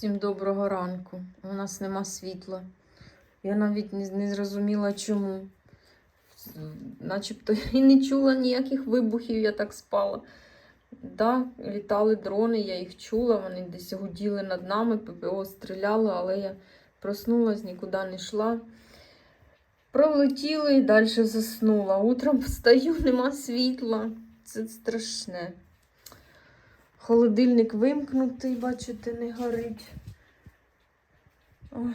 Всім доброго ранку. У нас нема світла. Я навіть не, зрозуміла чому. Начебто і не чула ніяких вибухів, я так спала. Да, літали дрони, я їх чула, вони десь гуділи над нами, ППО стріляло, але я проснулась, нікуди не йшла. Пролетіли і далі заснула. Утром встаю, нема світла. Це страшне. Холодильник вимкнутий, бачите, не горить. Ой,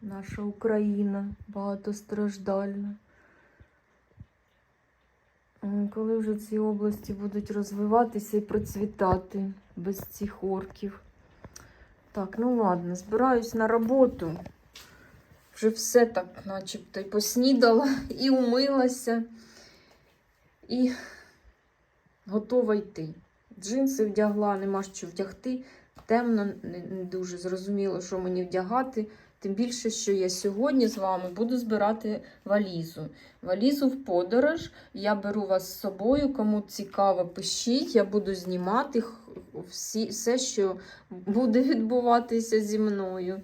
наша Україна багатостраждальна. Коли вже ці області будуть розвиватися і процвітати без цих орків. Так, ну ладно, збираюсь на роботу. Вже все так, начебто, і поснідала, і умилася, і готова йти. Джинси вдягла, нема що вдягти. Темно, не, дуже зрозуміло, що мені вдягати. Тим більше, що я сьогодні з вами буду збирати валізу. Валізу в подорож. Я беру вас з собою. Кому цікаво, пишіть. Я буду знімати всі, все, що буде відбуватися зі мною.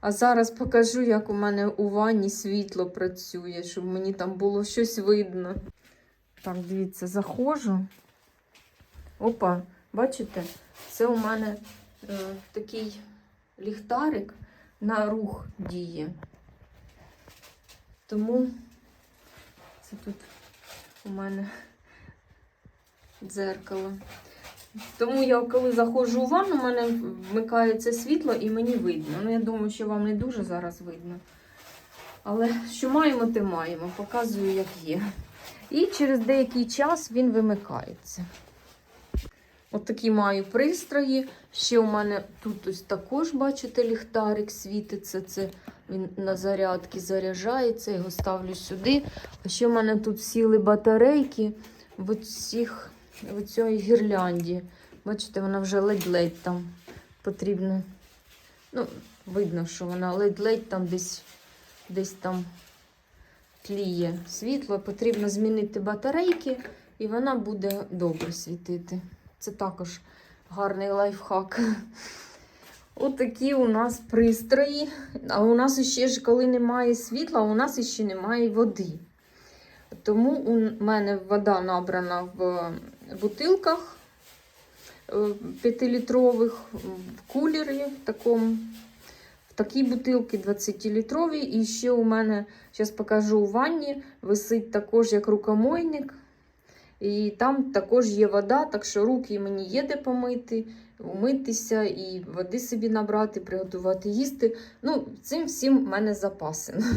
А зараз покажу, як у мене у ванні світло працює, щоб мені там було щось видно. Так, дивіться, заходжу. Опа, бачите, це у мене е, такий ліхтарик на рух діє. Тому це тут у мене дзеркало. Тому я коли заходжу у ванну, у мене вмикається світло і мені видно. Ну, я думаю, що вам не дуже зараз видно. Але що маємо, те маємо. Показую, як є. І через деякий час він вимикається. От маю пристрої. Ще у мене тут ось також, бачите, ліхтарик світиться. Це він на зарядки заряджається, його ставлю сюди. А ще в мене тут сіли батарейки в цих, в цій гірлянді. Бачите, вона вже ледь-ледь там потрібно. Ну, видно, що вона ледь-ледь там десь, десь там тліє світло. Потрібно змінити батарейки, і вона буде добре світити. Це також гарний лайфхак. Отакі у нас пристрої. А у нас ще ж, коли немає світла, у нас ще немає води. Тому у мене вода набрана в бутилках 5-літрових, в кулері такому. В такій бутилці 20-літровій. І ще у мене, зараз покажу у ванні, висить також як рукомойник. І там також є вода, так що руки мені є де помити, умитися і води собі набрати, приготувати їсти. Ну, цим всім в мене запасено.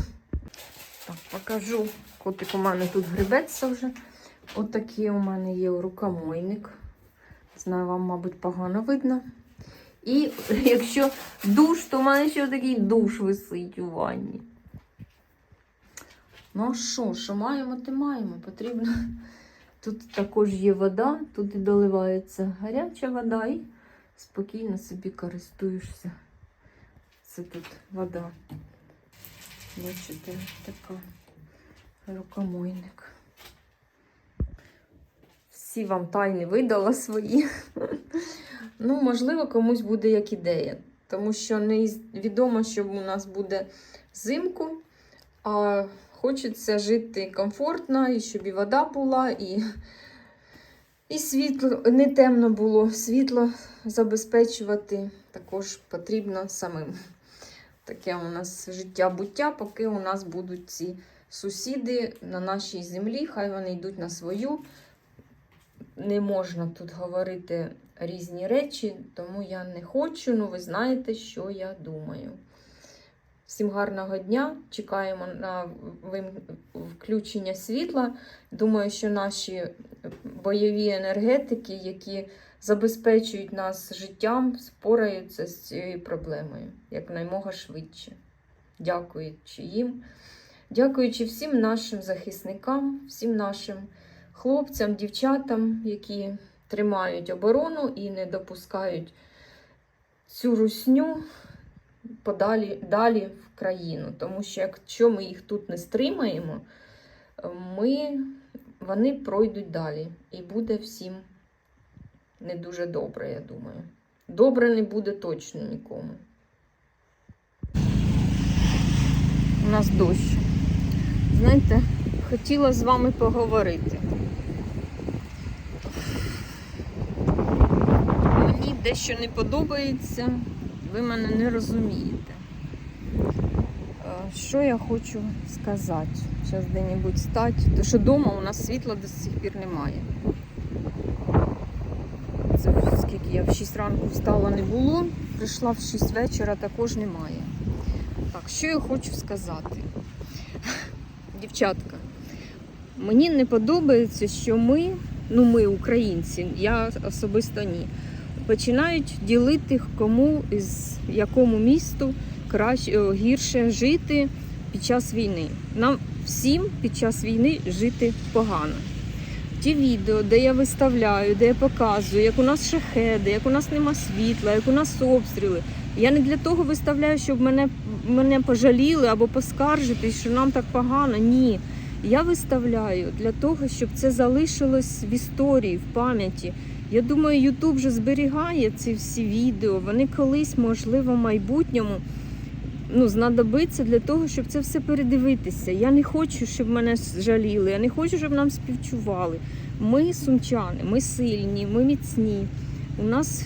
Так, покажу. Котик у мене тут грибеться вже. Отакий у мене є рукомойник. Знаю, вам, мабуть, погано видно. І якщо душ, то в мене ще такий душ висить у ванні. Ну що, що маємо, те маємо. Потрібно. Тут також є вода, тут і доливається гаряча вода і спокійно собі користуєшся. Це тут вода. Бачите, така рукомойник. Всі вам тайни видала свої. Ну, можливо, комусь буде як ідея. Тому що не відомо, що у нас буде взимку, а хочеться жити комфортно, і щоб і вода була, і, і світло не темно було. Світло забезпечувати також потрібно самим. Таке у нас життя-буття, поки у нас будуть ці сусіди на нашій землі, хай вони йдуть на свою. Не можна тут говорити різні речі, тому я не хочу, ну ви знаєте, що я думаю. Всім гарного дня. Чекаємо на включення світла. Думаю, що наші бойові енергетики, які забезпечують нас життям, спораються з цією проблемою якнаймога швидше. Дякуючи їм. Дякуючи всім нашим захисникам, всім нашим хлопцям, дівчатам, які тримають оборону і не допускають цю русню подалі далі в країну. Тому що якщо ми їх тут не стримаємо, ми, вони пройдуть далі. І буде всім не дуже добре, я думаю. добре не буде точно нікому. У нас дощ. Знаєте, хотіла з вами поговорити. Мені дещо не подобається, ви мене не розумієте. Е, Що я хочу сказати? Зараз де-небудь стати. То що вдома у нас світла до сих пір немає. Це скільки я в 6 ранку встала не було, прийшла в 6 вечора, також немає. Так, що я хочу сказати? Дівчатка, мені не подобається, що ми, ну ми, українці, я особисто ні, починають ділити, кому із якому місту краще гірше жити під час війни. Нам всім під час війни жити погано. Ті відео, де я виставляю, де я показую, як у нас шахеди, як у нас нема світла, як у нас обстріли. Я не для того виставляю, щоб мене, мене пожаліли або поскаржитись, що нам так погано. Ні. Я виставляю для того, щоб це залишилось в історії, в пам'яті. Я думаю, Ютуб вже зберігає ці всі відео. Вони колись, можливо, в майбутньому ну, знадобиться для того, щоб це все передивитися. Я не хочу, щоб мене жаліли, я не хочу, щоб нам співчували. Ми сумчани, ми сильні, ми міцні. У нас,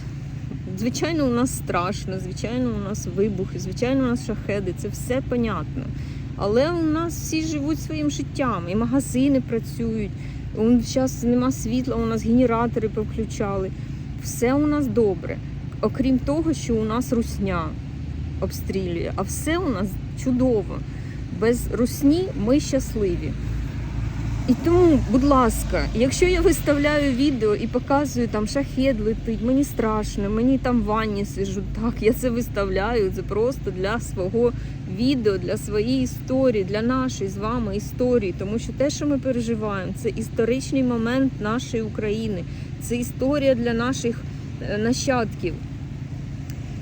звичайно, у нас страшно, звичайно, у нас вибухи, звичайно, у нас шахеди, це все понятно. Але у нас всі живуть своїм життям, і магазини працюють. Зараз нема світла, у нас генератори повключали. Все у нас добре. Окрім того, що у нас русня обстрілює, а все у нас чудово. Без русні ми щасливі. І тому, будь ласка, якщо я виставляю відео і показую там шахет летить, мені страшно, мені там в ванні сижу. Так, я це виставляю. Це просто для свого відео, для своєї історії, для нашої з вами історії. Тому що те, що ми переживаємо, це історичний момент нашої України, це історія для наших е, нащадків.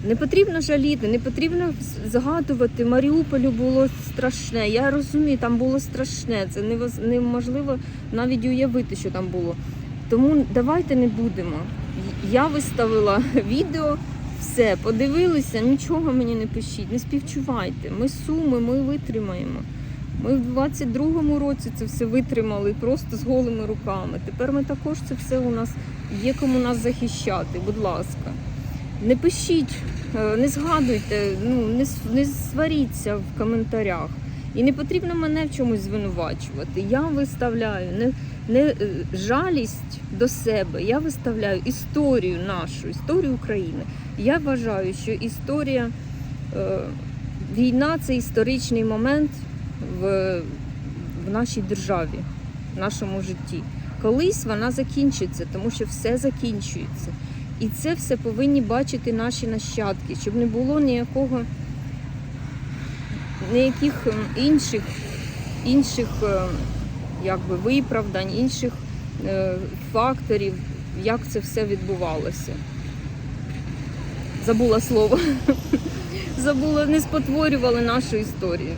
Не потрібно жаліти, не потрібно згадувати. Маріуполю було страшне. Я розумію, там було страшне. Це неможливо навіть уявити, що там було. Тому давайте не будемо. Я виставила відео, все, подивилися, нічого мені не пишіть, не співчувайте. Ми суми, ми витримаємо. Ми в 22-му році це все витримали просто з голими руками. Тепер ми також це все у нас є кому нас захищати. Будь ласка. Не пишіть, е, не згадуйте, ну не, не сваріться в коментарях. І не потрібно мене в чомусь звинувачувати. Я виставляю не, не е, жалість до себе, я виставляю історію нашу, історію України. Я вважаю, що історія е, війна це історичний момент в, в нашій державі, в нашому житті. Колись вона закінчиться, тому що все закінчується. І це все повинні бачити наші нащадки, щоб не було ніякого ніяких ем, інших, інших е, якби, виправдань, інших е, факторів, як це все відбувалося. Забула слово. Забула, не спотворювали нашу історію.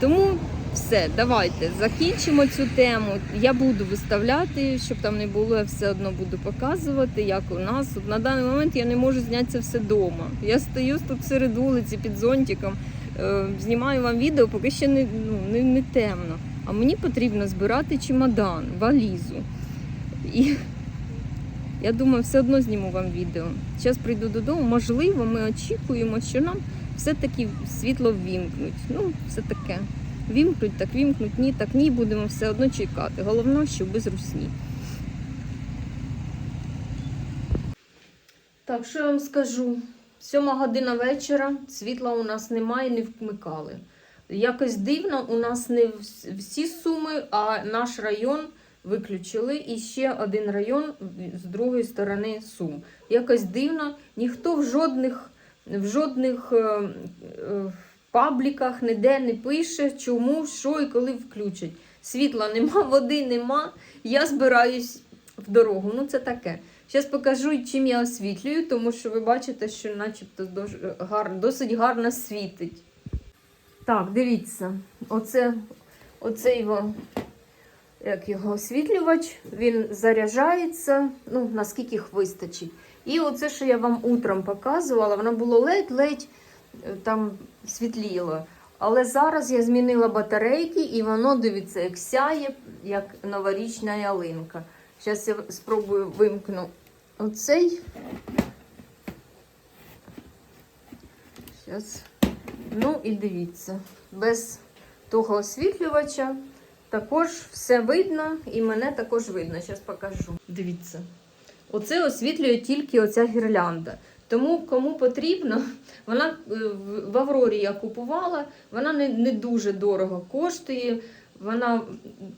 Тому все, давайте закінчимо цю тему. Я буду виставляти, щоб там не було, я все одно буду показувати, як у нас. От на даний момент я не можу зняти це все вдома. Я стою тут серед вулиці під зонтиком, е, знімаю вам відео, поки ще не, ну, не, не темно. А мені потрібно збирати чемодан, валізу. І я думаю, все одно зніму вам відео. Зараз прийду додому. Можливо, ми очікуємо, що нам все-таки світло ввімкнуть. Ну, все таке. Вімкнуть, так вімкнуть, ні, так ні, будемо все одно чекати. Головне, що без русні. Так, що я вам скажу? Сьома година вечора, світла у нас немає, не вмикали. Якось дивно, у нас не всі суми, а наш район виключили. І ще один район з другої сторони Сум. Якось дивно, ніхто в жодних, в жодних е, е, пабліках ніде не пише, чому, що і коли включать. Світла нема, води нема. Я збираюсь в дорогу. Ну, це таке. Зараз покажу, чим я освітлюю, тому що ви бачите, що начебто досить гарно світить. Так, дивіться, оце, оцей його, як його освітлювач, він заряджається, ну, наскільки їх вистачить. І оце, що я вам утром показувала, воно було ледь-ледь там світліло. Але зараз я змінила батарейки, і воно, дивіться, як сяє, як новорічна ялинка. Зараз я спробую вимкну оцей. Зараз. Ну і дивіться, без того освітлювача також все видно, і мене також видно. Зараз покажу. Дивіться. Оце освітлює тільки оця гірлянда. Тому кому потрібно, вона е, в- Аврорі я купувала, вона не, не дуже дорого коштує, вона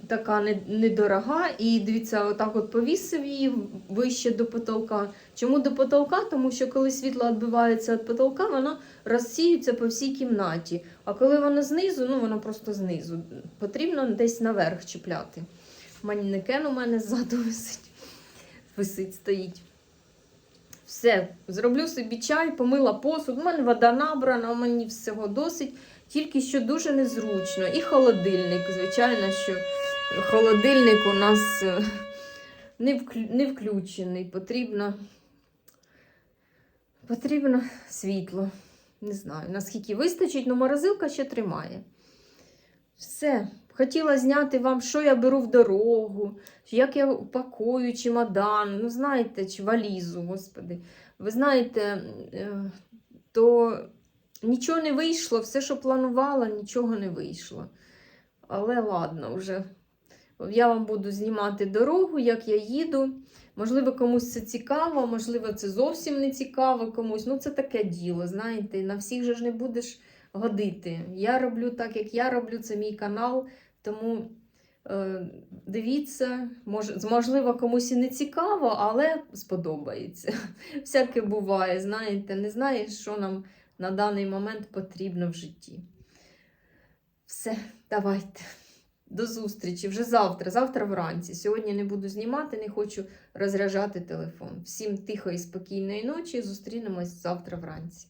така не- недорога. І дивіться, отак от повісив її вище до потолка. Чому до потолка? Тому що коли світло відбивається від потолка, воно розсіюється по всій кімнаті. А коли воно знизу, ну воно просто знизу. Потрібно десь наверх чіпляти. Манекен у мене ззаду висить. Висить, стоїть. Все, зроблю собі чай, помила посуд. У мене вода набрана, у мені всього досить. Тільки що дуже незручно. І холодильник. Звичайно, що холодильник у нас е, не, вклю- не включений. Потрібно, потрібно світло. Не знаю, наскільки вистачить, але морозилка ще тримає. Все. Хотіла зняти вам, що я беру в дорогу, як я пакую чемодан, ну знаєте, чи валізу, господи. Ви знаєте, е, то нічого не вийшло, все, що планувала, нічого не вийшло. Але ладно, вже я вам буду знімати дорогу, як я їду. Можливо, комусь це цікаво, можливо, це зовсім не цікаво комусь. Ну, це таке діло, знаєте, на всіх же ж не будеш годити. Я роблю так, як я роблю, це мій канал. Тому е, дивіться, мож, можливо, комусь і не цікаво, але сподобається. Всяке буває, знаєте, не знаєш, що нам на даний момент потрібно в житті. Все, давайте. До зустрічі вже завтра, завтра вранці. Сьогодні не буду знімати, не хочу розряджати телефон. Всім тихої, спокійної ночі. Зустрінемось завтра вранці.